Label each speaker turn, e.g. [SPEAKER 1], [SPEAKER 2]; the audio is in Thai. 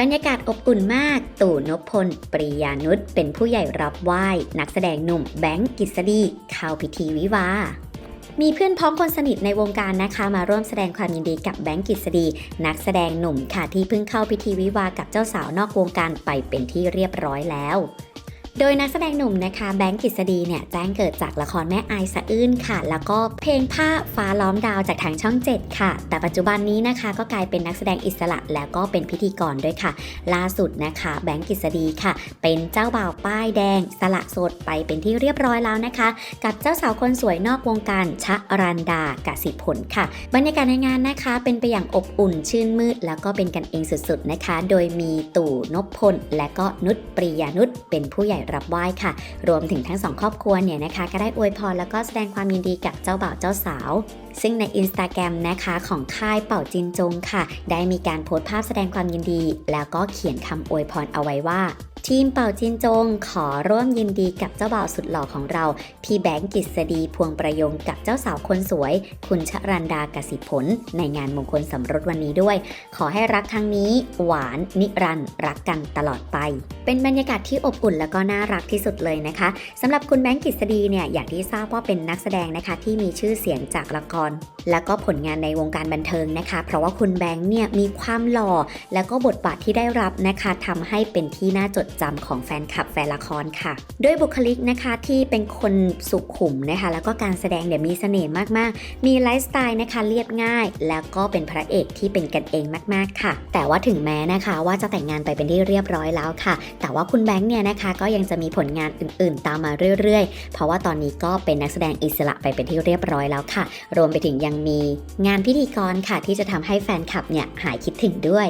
[SPEAKER 1] บรรยากาศอบอุ่นมาก ตู่นพพล ปริยานุชเป็นผู้ใหญ่รับไหว้ นักแสดงหนุ่มแบงก์กิษดีเข้าพิธีวิวามีเพื่อนพ้องคนสนิทในวงการนะคะ มาร่วมแสดงความยินดีกับแบงก์กิษดี นักแสดงหนุ่มค่ะที่เพิ่งเข้าพิธีวิวากับเจ้าสาวนอกวงการไปเป็นที่เรียบร้อยแล้ว โดยนักแสดงหนุ่มนะคะแบงก์กฤษฎีเนี่ยแจ้งเกิดจากละครแม่อายสะอื้นค่ะ แล้วก็เพลงผ้าฟ้าล้อมดาวจากทางช่อง 7 ค่ะ แต่ปัจจุบันนี้นะคะก็กลายเป็นนักแสดงอิสระแล้วก็เป็นพิธีกรด้วยค่ะ ล่าสุดนะคะแบงก์กฤษฎีค่ะ เป็นเจ้าบ่าวป้ายแดง สละโสดไปเป็นที่เรียบร้อยแล้วนะคะ กับเจ้าสาวคนสวยนอกวงการชะรันดากสิผลค่ะ บรรยากาศในงานนะคะ เป็นไปอย่างอบอุ่นชื่นมืด แล้วก็เป็นกันเองสุดๆนะคะ โดยมีตู่นพพลและก็นุชปริยานุชเป็นผู้ใหญ่รับไหว้ค่ะ รวมถึงทั้งสองครอบครัวเนี่ยนะคะ ก็ได้อวยพรแล้วก็แสดงความยินดีกับเจ้าบ่าวเจ้าสาว ซึ่งในอินสตาแกรมนะคะของค่ายเป่าจินจงค่ะ ได้มีการโพสต์ภาพแสดงความยินดี แล้วก็เขียนคำอวยพรเอาไว้ว่า ทีมเป่าจินจงขอร่วมยินดีกับเจ้าบ่าวสุดหล่อของเรา พี่แบงค์กิษฎีพวงประยงกับเจ้าสาวคนสวย คุณชรันดากสิผล ในงานมงคลสมรสวันนี้ด้วย ขอให้รักครั้งนี้ หวาน นิรันร์รักกันตลอดไป เป็นบรรยากาศที่อบอุ่นแล้วก็น่ารักที่สุดเลยนะคะสำหรับคุณแบงค์กิษฎีเนี่ยอย่างที่ทราบว่าเป็นนักแสดงนะคะที่มีชื่อเสียงจากละคร แล้วก็ผลงานในวงการบันเทิงนะคะ เพราะว่าคุณแบงค์เนี่ยมีความหล่อ แล้วก็บทบาทที่ได้รับนะคะทำให้เป็นที่น่าจดจำของแฟนคลับแฟนละครค่ะด้วยบุคลิกนะคะที่เป็นคนสุขุมนะคะ แล้วก็การแสดงเนี่ยมีเสน่ห์มากๆ มีไลฟ์สไตล์นะคะเรียบง่าย แล้วก็เป็นพระเอกที่เป็นกันเองมากๆค่ะ แต่ว่าถึงแม้นะคะว่าจะแต่งงานไปเป็นที่เรียบร้อยแล้วค่ะ แต่ว่าคุณแบงค์เนี่ยนะคะก็ยังจะมีผลงานอื่นๆ ตามมาเรื่อยๆ เพราะว่าตอนนี้ก็เป็นนักแสดงอิสระไปเป็นที่เรียบร้อยแล้วค่ะ รวมไปถึงยังมีงานพิธีกรค่ะ ที่จะทำให้แฟนคลับเนี่ยหายคิดถึงด้วย